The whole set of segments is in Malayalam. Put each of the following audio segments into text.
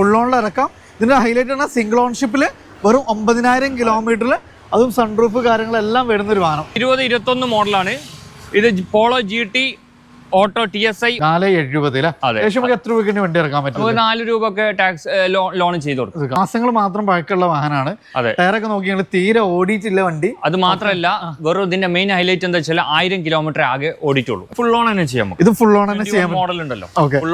ഫുൾ ഓണിൽ ഇറക്കാം. ഇതിന്റെ ഹൈലൈറ്റ് ആണ് സിംഗിൾ ഓൺഷിപ്പിൽ വെറും ഒമ്പതിനായിരം കിലോമീറ്ററിൽ അതും സൺറൂഫ് കാര്യങ്ങളെല്ലാം വരുന്നൊരു വാഹനം. ഇരുപത് ഇരുപത്തൊന്ന് മോഡലാണ് ഇത് Polo G T auto T S I നാല് എഴുപതിലെ. എത്ര രൂപയ്ക്ക് വണ്ടി ഇറക്കാൻ പറ്റും നാല് രൂപ ഒക്കെ ടാക്സ് ലോൺ ചെയ്ത് കൊടുക്കും. മാസങ്ങൾ മാത്രം പഴക്കമുള്ള വാഹനമാണ്. അതെ. ടയറൊക്കെ നോക്കിയാൽ തീരെ ഓടിയിട്ടില്ല വണ്ടി. അത് മാത്രമല്ല വെറും ഇതിന്റെ മെയിൻ ഹൈലൈറ്റ് എന്താ വെച്ചാൽ ആയിരം കിലോമീറ്റർ ആകെ ഓടിച്ചുള്ളൂ ഫുൾ ഓൺ തന്നെ ചെയ്യാം ഇത് ഫുൾ ഓൺ തന്നെ ചെയ്യാം. മോഡൽ ഉണ്ടല്ലോ.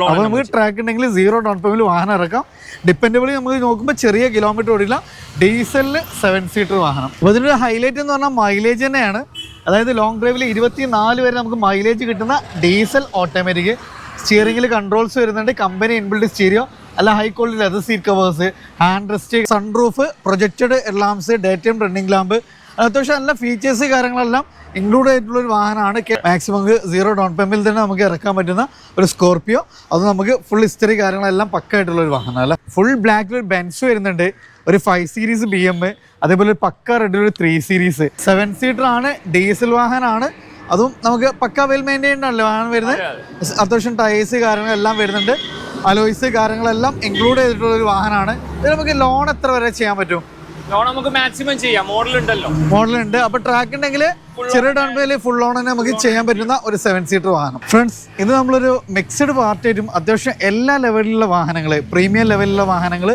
അപ്പൊ നമുക്ക് ട്രാക്ക് ഉണ്ടെങ്കിൽ സീറോ ഡൗൺ പേയ്മെന്റ് വാഹനം ഇറക്കാം. ഡിപ്പെൻഡബിളി നമുക്ക് നോക്കുമ്പോൾ ചെറിയ കിലോമീറ്റർ ഓടില്ല. ഡീസലിൽ സെവൻ സീറ്റർ വാഹനം. അപ്പൊ ഇതിന്റെ ഹൈലൈറ്റ് എന്ന് പറഞ്ഞാൽ മൈലേജ് തന്നെയാണ്. അതായത് ലോങ് ഡ്രൈവിൽ ഇരുപത്തി നാല് വരെ നമുക്ക് മൈലേജ് കിട്ടുന്ന ഡീസൽ ഓട്ടോമാറ്റിക് സ്റ്റിയറിംഗിൽ കൺട്രോൾസ് വരുന്നുണ്ട്. കമ്പനി ഇൻബിൽഡ് സ്റ്റീരിയോ അല്ല high quality leather seat covers hand rest sunroof projected lamps day time running lamp അത്യാവശ്യം നല്ല ഫീച്ചേഴ്സ് കാര്യങ്ങളെല്ലാം ഇൻക്ലൂഡ് ആയിട്ടുള്ള ഒരു വാഹനമാണ്. മാക്സിമം നമുക്ക് സീറോ ഡൗൺ പേയ്മെന്റിൽ തന്നെ നമുക്ക് ഇറക്കാൻ പറ്റുന്ന ഒരു സ്കോർപ്പിയോ അത് നമുക്ക് ഫുൾ ഹിസ്റ്ററി കാര്യങ്ങളെല്ലാം പക്കായിട്ടുള്ള ഒരു വാഹനം അല്ല? ഫുൾ ബ്ലാക്കിൽ ഒരു ബെൻസ് വരുന്നുണ്ട്. ഒരു ഫൈവ് സീരീസ് ബി എം അതേപോലെ ഒരു പക്ക റെഡിൽ ഒരു ത്രീ സീരീസ് സെവൻ സീറ്റർ ആണ് ഡീസൽ വാഹനമാണ്. അതും നമുക്ക് പക്ക വെൽ മെയിന്റൈൻഡ് ആണല്ലോ വാഹനം വരുന്നത്? അത്യാവശ്യം ടയേഴ്സ് കാര്യങ്ങളെല്ലാം വരുന്നുണ്ട്. അലോയ്സ് കാര്യങ്ങളെല്ലാം ഇൻക്ലൂഡ് ചെയ്തിട്ടുള്ള ഒരു വാഹനമാണ്. ഇത് നമുക്ക് ലോൺ എത്ര വരെ ചെയ്യാൻ പറ്റും? ലോൺ നമുക്ക് മാക്സിമം ചെയ്യാം. മോഡൽ ഉണ്ടല്ലോ മോഡൽ ഉണ്ട് അപ്പൊ ട്രാക്ക് ഉണ്ടെങ്കിൽ ചെറിയ ഡൗൺ പേയിൽ ഫുൾ ഓൺ തന്നെ നമുക്ക് ചെയ്യാൻ പറ്റുന്ന ഒരു സെവൻ സീറ്റർ വാഹനം. ഫ്രണ്ട്സ് ഇത് നമ്മളൊരു മിക്സഡ് പാർട്ടിയായിട്ടും അത്യാവശ്യം എല്ലാ ലെവലിലുള്ള വാഹനങ്ങൾ പ്രീമിയം ലെവലിലുള്ള വാഹനങ്ങൾ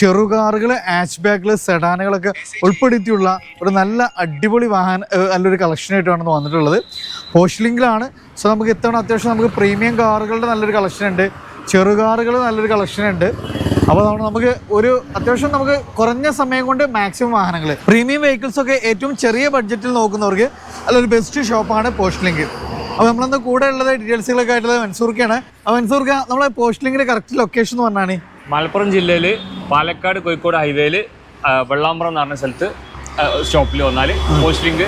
ചെറുകാറുകൾ ആച്ച് ബാഗുകൾ സെഡാനുകളൊക്കെ ഉൾപ്പെടുത്തിയുള്ള ഒരു നല്ല അടിപൊളി വാഹന നല്ലൊരു കളക്ഷനായിട്ടാണ് വന്നിട്ടുള്ളത്. പോഷ്ലിംഗിലാണ് സോ നമുക്ക് ഇത്തവണ അത്യാവശ്യം നമുക്ക് പ്രീമിയം കാറുകളുടെ നല്ലൊരു കളക്ഷൻ ഉണ്ട്. ചെറുകാറുകൾ നല്ലൊരു കളക്ഷൻ ഉണ്ട്. അപ്പോൾ നമ്മൾ നമുക്ക് ഒരു അത്യാവശ്യം നമുക്ക് കുറഞ്ഞ സമയം കൊണ്ട് മാക്സിമം വാഹനങ്ങൾ. പ്രീമിയം വെഹിക്കിൾസ് ഒക്കെ ഏറ്റവും ചെറിയ ബഡ്ജറ്റിൽ നോക്കുന്നവർക്ക് നല്ലൊരു ബെസ്റ്റ് ഷോപ്പാണ് പോസ്റ്റ് ലിങ്ക് അപ്പോൾ നമ്മളന്ന് കൂടെ ഉള്ളത് ഡീറ്റെയിൽസുകളൊക്കെ ആയിട്ടുള്ളത് മൻസൂർക്കാണ് അപ്പോൾ മൻസൂർക്ക നമ്മളെ പോസ്റ്റ് ലിങ്കിന്റെ കറക്റ്റ് ലൊക്കേഷൻ എന്ന് പറഞ്ഞാണ്? മലപ്പുറം ജില്ലയിൽ പാലക്കാട് കോഴിക്കോട് ഹൈവേയിൽ വെള്ളാമ്പ്രം എന്ന് പറഞ്ഞ സ്ഥലത്ത് ഷോപ്പിൽ വന്നാൽ പോസ്റ്റ് ലിങ്ക്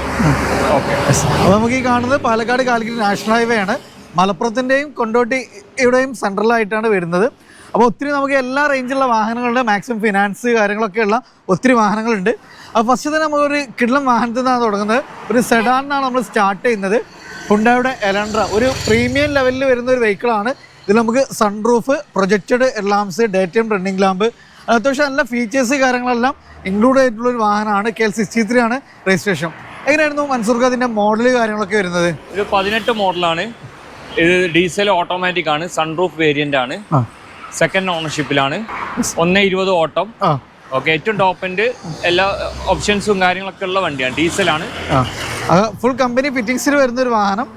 ഓക്കെ അപ്പോൾ നമുക്ക് ഈ കാണുന്നത് പാലക്കാട് കാലിക്കറ്റ് നാഷണൽ ഹൈവേ ആണ്. മലപ്പുറത്തിന്റെയും കൊണ്ടോട്ടി ഇവിടെയും സെൻട്രലായിട്ടാണ് വരുന്നത്. അപ്പോൾ ഒത്തിരി നമുക്ക് എല്ലാ റേഞ്ചിലുള്ള വാഹനങ്ങളുടെ മാക്സിമം ഫിനാൻസ് കാര്യങ്ങളൊക്കെ ഉള്ള ഒത്തിരി വാഹനങ്ങളുണ്ട്. അപ്പോൾ ഫസ്റ്റ് തന്നെ നമുക്കൊരു കിടലം വാഹനത്തിൽ നിന്നാണ് തുടങ്ങുന്നത്. ഒരു സെഡാനാണ് നമ്മൾ സ്റ്റാർട്ട് ചെയ്യുന്നത്. ഹുണ്ടായുടെ എലൻഡ്ര ഒരു പ്രീമിയം ലെവലിൽ വരുന്ന ഒരു വെഹിക്കിളാണ് ഇതിൽ നമുക്ക് sunroof projected lamps day time running lamp അത്യാവശ്യം നല്ല ഫീച്ചേഴ്സ് കാര്യങ്ങളെല്ലാം ഇൻക്ലൂഡ് ആയിട്ടുള്ള ഒരു വാഹനമാണ്. കെ എൽ സിക്സ്റ്റി ത്രീ ആണ് രജിസ്ട്രേഷൻ എങ്ങനെയായിരുന്നു മൻസൂർക്ക് അതിന്റെ മോഡൽ കാര്യങ്ങളൊക്കെ വരുന്നത്? ഒരു പതിനെട്ട് മോഡലാണ് ഇത് ഡീസൽ ഓട്ടോമാറ്റിക് ആണ് സൺറൂഫ് വേരിയന്റ് ആണ്. സെക്കൻഡ് ഓണർഷിപ്പിലാണ് ഒന്ന് ഇരുപത് ഓട്ടം. ഓക്കെ ഏറ്റവും ടോപ്പ് എൻഡ് എല്ലാ ഓപ്ഷൻസും കാര്യങ്ങളൊക്കെ ഉള്ള വണ്ടിയാണ് ഡീസൽ ആണ് ഫുൾ കമ്പനി ഫിറ്റിംഗ്സിൽ വരുന്ന ഒരു വാഹനം.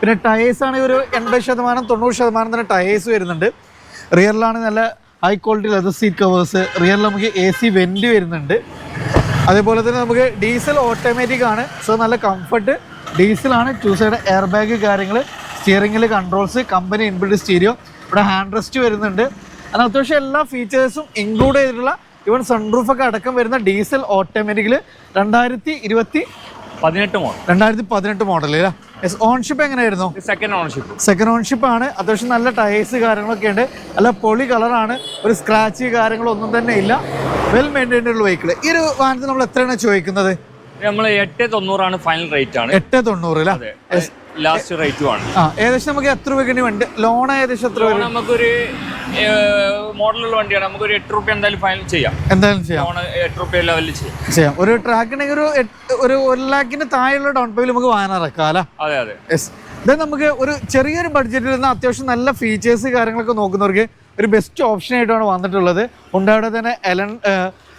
പിന്നെ ടയേഴ്സ് ആണ് ഒരു എൺപത് ശതമാനം തൊണ്ണൂറ് ശതമാനം തന്നെ ടയേഴ്സ് വരുന്നുണ്ട്. റിയറിലാണ് നല്ല high quality leather seat covers റിയറിൽ നമുക്ക് എ സി വെന്റ് വരുന്നുണ്ട്. അതേപോലെ തന്നെ നമുക്ക് ഡീസൽ ഓട്ടോമാറ്റിക് ആണ്. സോ നല്ല കംഫർട്ട് ഡീസലാണ് ടു സൈഡ് എയർ ബാഗ് കാര്യങ്ങൾ സ്റ്റിയറിംഗിൽ കൺട്രോൾസ് കമ്പനി ഇൻബിൽഡ് സ്റ്റീരിയോ ഇവിടെ ഹാൻഡ് റെസ്റ്റ് വരുന്നുണ്ട്. അതിന് അത്യാവശ്യം എല്ലാ ഫീച്ചേഴ്സും ഇൻക്ലൂഡ് ചെയ്തിട്ടുള്ള ഇവൻ സൺറൂഫ് ഒക്കെ അടക്കം വരുന്ന ഡീസൽ ഓട്ടോമാറ്റിക്കിൽ രണ്ടായിരത്തി ഇരുപത്തി പതിനെട്ട് മോഡൽ രണ്ടായിരത്തി പതിനെട്ട് മോഡൽ അല്ലേ യെസ് ഓൺഷിപ്പ് എങ്ങനെയായിരുന്നു? സെക്കൻഡ് ഓൺഷിപ്പ് സെക്കൻഡ് ഓൺഷിപ്പ് ആണ്. അത്യാവശ്യം നല്ല ടയേഴ്സ് കാര്യങ്ങളൊക്കെ ഉണ്ട്. നല്ല പൊളി കളറാണ് ഒരു സ്ക്രാച്ച് കാര്യങ്ങളൊന്നും തന്നെ ഇല്ല. വെൽ മെയിന്റൈൻഡ് ഉള്ള വെഹിക്കിൾ ഈ ഒരു വാഹനത്തിന് നമ്മൾ എത്രയാണ് ചോദിക്കുന്നത്? നമ്മൾ എട്ട് തൊണ്ണൂറാണ് ഫൈനൽ റേറ്റ് ആണ്. എട്ട് തൊണ്ണൂറ് അല്ലേ ലാസ്റ്റ് റേറ്റും ആണ് ആ ഏകദേശം നമുക്ക് എത്ര രൂപയ്ക്ക് വണ്ടി ലോൺ ഏകദേശം എത്ര രൂപ? നമുക്കൊരു മോഡലുള്ള വണ്ടിയാണ്. നമുക്കൊരു എട്ട് റുപ്യ എന്തായാലും ഫൈനൽ ചെയ്യാം. എന്തായാലും ചെയ്യാം. ലോൺ എട്ട് റുപ്യ ലെവലിൽ ചെയ്യാം. ചെയ്യാം. ഒരു ട്രാക്കിനെങ്കിൽ ഒരു ഒരു ഒരു ലാഖിന് താഴെയുള്ള ഡൗൺ പേയ്മെന്റ് നമുക്ക് വാങ്ങാനിറക്കാം അല്ലേ? അതെ അതെ. യെസ് ഇത് നമുക്ക് ഒരു ചെറിയൊരു ബഡ്ജറ്റിൽ നിന്ന് അത്യാവശ്യം നല്ല ഫീച്ചേഴ്സ് കാര്യങ്ങളൊക്കെ നോക്കുന്നവർക്ക് ഒരു ബെസ്റ്റ് ഓപ്ഷൻ ആയിട്ടാണ് വന്നിട്ടുള്ളത്. ഉണ്ടാവിടെ തന്നെ എലൻ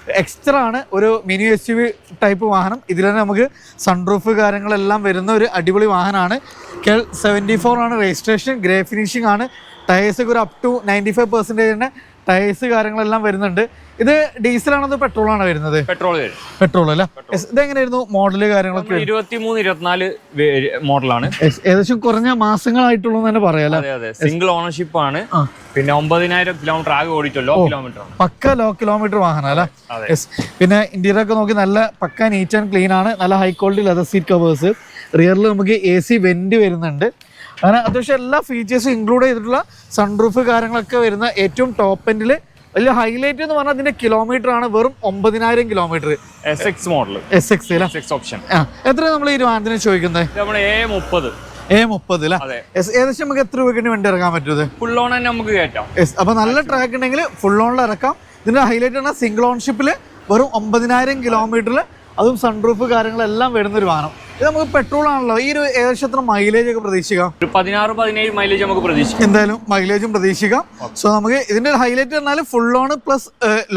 എക്സ്ട്രാ ആണ് ഒരു mini S U V type വാഹനം. ഇതിൽ തന്നെ നമുക്ക് സൺറൂഫ് കാര്യങ്ങളെല്ലാം വരുന്ന ഒരു അടിപൊളി വാഹനമാണ്. കെൽ സെവന്റി ഫോർ ആണ് രജിസ്ട്രേഷൻ ഗ്രേ ഫിനിഷിംഗ് ആണ്. ടയേഴ്സ് ഒക്കെ ഒരു up to ninety five percentage തന്നെ ടയേഴ്സ് കാര്യങ്ങളെല്ലാം വരുന്നുണ്ട്. ഇത് ഡീസലാണോ അതോ പെട്രോൾ ആണോ വരുന്നത്? പെട്രോൾ പെട്രോൾ അല്ലേ? ഇത് ഇതെങ്ങനെയായിരുന്നു മോഡൽ കാര്യങ്ങളൊക്കെ? ഇരുപത്തി മൂന്ന് ഇരുപത്തിനാല് മോഡലാണ് ഏകദേശം കുറഞ്ഞ മാസങ്ങളായിട്ടുള്ളൂ തന്നെ പറയാം സിംഗിൾ ഓണർഷിപ്പ് ആണ്. പിന്നെ ഒമ്പതിനായിരം കിലോമീറ്റർ ആകെ ഓടിച്ചല്ലോ കിലോമീറ്റർ ആണ്. പക്ക ലോ കിലോമീറ്റർ വാഹനം അല്ലേ. പിന്നെ ഇന്റീരിയർ ഒക്കെ നോക്കി നല്ല പക്ക നീറ്റ് ആൻഡ് ക്ലീൻ ആണ്. നല്ല high quality leather seat covers റിയറിൽ നമുക്ക് എ സി വെന്റ് വരുന്നുണ്ട്. അങ്ങനെ അത്യാവശ്യം എല്ലാ ഫീച്ചേഴ്സും ഇൻക്ലൂഡ് ചെയ്തിട്ടുള്ള സൺറൂഫ് കാര്യങ്ങളൊക്കെ വരുന്ന ഏറ്റവും ടോപ്പ് എൻഡിൽ വലിയ ഹൈലൈറ്റ് എന്ന് പറഞ്ഞാൽ അതിന്റെ കിലോമീറ്റർ ആണ് വെറും ഒമ്പതിനായിരം kilometre S X model S X X option എത്ര നമ്മൾ ഈ വാഹനത്തിന് ചോദിക്കുന്നത് എ മുപ്പത്. എ മുപ്പത് ഏകദേശം നമുക്ക് എത്ര രൂപയ്ക്ക് വേണ്ടി ഇറക്കാൻ പറ്റുന്നത് ഫുൾ ഓൺ തന്നെ നമുക്ക് കയറ്റാം എസ് അപ്പൊ നല്ല ട്രാക്ക് ഉണ്ടെങ്കിൽ ഫുൾ ഓണിൽ ഇറക്കാം. ഇതിന്റെ ഹൈലൈറ്റ് ആണ് സിംഗിൾ ഓൺഷിപ്പിൽ വെറും ഒമ്പതിനായിരം കിലോമീറ്ററിൽ അതും സൺറൂഫ് കാര്യങ്ങളെല്ലാം വരുന്ന ഒരു വാഹനം. ഇത് നമുക്ക് പെട്രോൾ ആണല്ലോ. ഈ ഒരു ഏകദേശം എത്ര മൈലേജ് ഒക്കെ പ്രതീക്ഷിക്കാം? ഒരു പതിനാറ് പതിനേഴ് മൈലേജ് നമുക്ക് പ്രതീക്ഷിക്കാം. എന്തായാലും മൈലേജും പ്രതീക്ഷിക്കാം. സോ നമുക്ക് ഇതിന്റെ ഹൈലൈറ്റ് പറഞ്ഞാൽ full on plus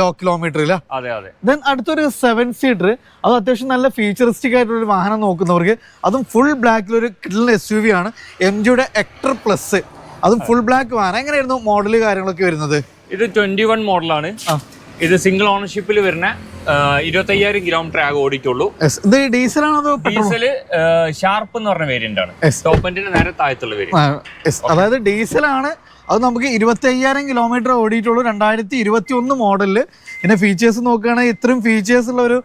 low kilometre ഇല്ല? അതെ അതെ. ദെൻ അടുത്തൊരു സെവൻ സീറ്റർ അത് അത്യാവശ്യം നല്ല ഫീച്ചറിസ്റ്റിക് ആയിട്ടുള്ള ഒരു വാഹനം നോക്കുന്നവർക്ക് അതും ഫുൾ ബ്ലാക്കിൽ ഒരു കിഡിൽ എസ് യു വി ആണ്. എം ജിയുടെ എക്ടർ പ്ലസ് അതും ഫുൾ ബ്ലാക്ക് വാഹനം. എങ്ങനെയായിരുന്നു മോഡൽ കാര്യങ്ങളൊക്കെ വരുന്നത്? ഇത് ട്വന്റി വൺ മോഡലാണ്. ഇത് സിംഗിൾ ഓണർഷിപ്പിൽ വരുന്ന ഇരുപത്തയ്യായിരം കിലോമീറ്റർ ആകെ ഓടിക്കുള്ളൂ ഡീസൽ ഇത് അതോ ഡീസൽ ഷാർപ്പ് എന്ന് പറഞ്ഞ വേരിയന്റ് ആണ്. ടോപ്പ് നേരെ താഴത്തുള്ള വേരിയന്റ് അതായത് ഡീസൽ ആണ് അത് നമുക്ക് ഇരുപത്തി അയ്യായിരം കിലോമീറ്റർ ഓടിയിട്ടുള്ളൂ. രണ്ടായിരത്തി ഇരുപത്തി ഒന്ന് മോഡലിൽ പിന്നെ ഫീച്ചേഴ്സ് നോക്കുകയാണെങ്കിൽ ഇത്രയും ഫീച്ചേഴ്സ് ഉള്ള ഒരു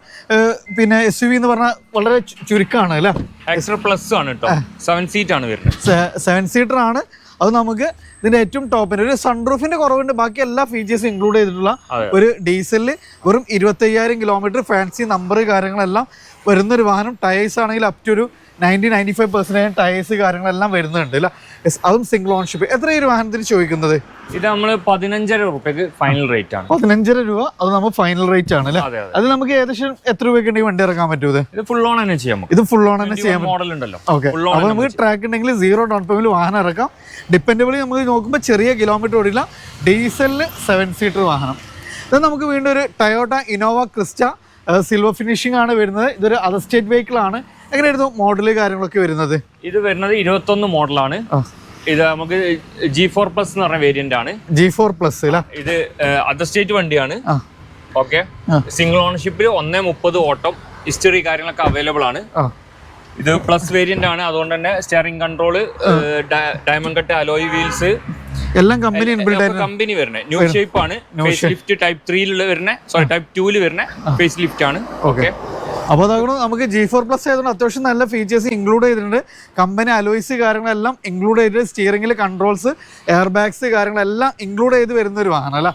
പിന്നെ എസ് യു വി എന്ന് പറഞ്ഞാൽ വളരെ ചുരുക്കമാണ് അല്ലേ? എക്സ്ട്രാ പ്ലസ് ആണ് കേട്ടോ സെവൻ സീറ്റ് ആണ് വരുന്നത്. സെവൻ സീറ്റർ ആണ്. അത് നമുക്ക് ഇതിന്റെ ഏറ്റവും ടോപ്പിന് ഒരു സൺറൂഫിന്റെ കുറവുണ്ട്. ബാക്കി എല്ലാ ഫീച്ചേഴ്സും ഇൻക്ലൂഡ് ചെയ്തിട്ടുള്ള ഒരു ഡീസലിൽ വെറും ഇരുപത്തയ്യായിരം കിലോമീറ്റർ ഫാൻസി നമ്പർ കാര്യങ്ങളെല്ലാം വരുന്ന ഒരു വാഹനം ടയേഴ്സ് ആണെങ്കിൽ അപ് ടു ഒരു ninety ninety five percentage tyres കാര്യങ്ങളെല്ലാം വരുന്നുണ്ട് അല്ല? അതും സിംഗിൾ ഓൺഷിപ്പ് എത്ര ഒരു വാഹനത്തിന് ചോദിക്കുന്നത്? ഇത് നമ്മൾ പതിനഞ്ചര രൂപയ്ക്ക് ഫൈനൽ റേറ്റ് ആണ്. പതിനഞ്ചര രൂപ അത് നമ്മൾ ഫൈനൽ റേറ്റ് ആണ് അല്ലേ? അതെ നമുക്ക് ഏകദേശം എത്ര രൂപയ്ക്ക് ഉണ്ടെങ്കിൽ വണ്ടി ഇറക്കാൻ പറ്റുമത് ഇത് ഫുൾ ഓൺ തന്നെ ചെയ്യാം ഇത് ഫുൾ ഓൺ തന്നെ ചെയ്യാം മോഡൽ ഉണ്ടല്ലോ. ഓക്കെ അപ്പോൾ നമുക്ക് ട്രാക്ക് ഉണ്ടെങ്കിൽ സീറോ ഡൗൺ പേയ്മെന്റ് വാഹനം ഇറക്കാം. ഡിപ്പെൻഡബിളി നമുക്ക് നോക്കുമ്പോൾ ചെറിയ കിലോമീറ്റർ ഓടില്ല. ഡീസലിന് സെവൻ സീറ്റർ വാഹനം. ഇത് നമുക്ക് വീണ്ടും ഒരു Toyota Innova Crysta silver finishing ആണ് വരുന്നത്. ഇതൊരു അതർ സ്റ്റേറ്റ് വെഹിക്കിൾ ആണ്. എങ്ങനെയായിരുന്നു മോഡൽ കാര്യങ്ങളൊക്കെ വരുന്നത്? ഇത് വരുന്നത് ഇരുപത്തൊന്ന് മോഡലാണ് ഇത് നമുക്ക് ജി ഫോർ പ്ലസ് എന്ന് പറഞ്ഞ വേരിയന്റ് ആണ്. ജി ഫോർ പ്ലസ് ഇത് അതർ സ്റ്റേറ്റ് വണ്ടിയാണ്. ഓക്കെ സിംഗിൾ ഓണർഷിപ്പിൽ ഒന്നേ മുപ്പത് ഓട്ടം ഹിസ്റ്ററി കാര്യങ്ങളൊക്കെ അവൈലബിൾ ആണ്. ഇത് പ്ലസ് വേരിയന്റ് ആണ്. അതുകൊണ്ട് തന്നെ steering control diamond cut alloy wheels എല്ലാം കമ്പനി കമ്പനി വരുന്നത്. ന്യൂ ഷേപ്പ് ആണ്. ഫേസ് ലിഫ്റ്റ് ടൈപ്പ് ത്രീയിൽ വരുന്ന സോറി ടൈപ്പ് ടൂൽ വരുന്ന ഫേസ് ലിഫ്റ്റ് ആണ്. ഓക്കെ അപ്പോൾ അതുകൊണ്ട് നമുക്ക് ജി ഫോർ പ്ലസ് ആയതുകൊണ്ട് അത്യാവശ്യം നല്ല ഫീച്ചേഴ്സ് ഇൻക്ലൂഡ് ചെയ്തിട്ടുണ്ട്. കമ്പനി അലോയ്സ് കാര്യങ്ങളെല്ലാം ഇൻക്ലൂഡ് ചെയ്തിട്ട് സ്റ്റിയറിംഗിൽ കൺട്രോൾസ് എയർ ബാഗ്സ് കാര്യങ്ങളെല്ലാം ഇൻക്ലൂഡ് ചെയ്ത് വരുന്ന ഒരു വാഹനം അല്ലേ?